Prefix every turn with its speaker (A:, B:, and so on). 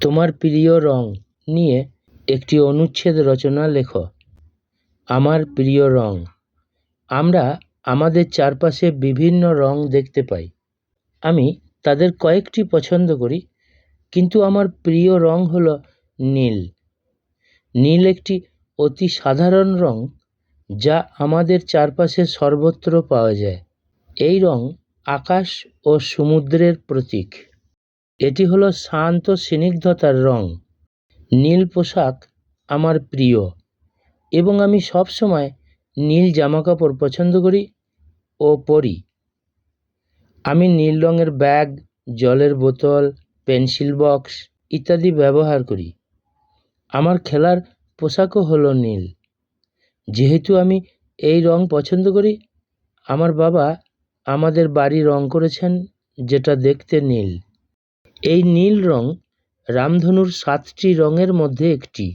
A: তোমার প্রিয় রং নিয়ে একটি অনুচ্ছেদ রচনা লেখো। আমার প্রিয় রং। আমরা আমাদের চারপাশে বিভিন্ন রং দেখতে পাই। আমি তাদের কয়েকটি পছন্দ করি, কিন্তু আমার প্রিয় রং হলো নীল। নীল একটি অতি সাধারণ রং যা আমাদের চারপাশে সর্বত্র পাওয়া যায়। এই রং আকাশ ও সমুদ্রের প্রতীক। এটি হলো শান্ত স্নিগ্ধতার রং। নীল পোশাক আমার প্রিয়। এবং আমি সবসময় নীল জামাকাপড় পছন্দ করি ও পরি। আমি নীল রঙের ব্যাগ, জলের বোতল, পেন্সিল বক্স ইত্যাদি ব্যবহার করি। আমার খেলার পোশাকও হলো নীল। যেহেতু আমি এই রং পছন্দ করি, আমার বাবা আমাদের বাড়ি রং করেছেন যেটা দেখতে নীল। এই নীল রং রামধনুর সাতটি রঙের মধ্যে একটি।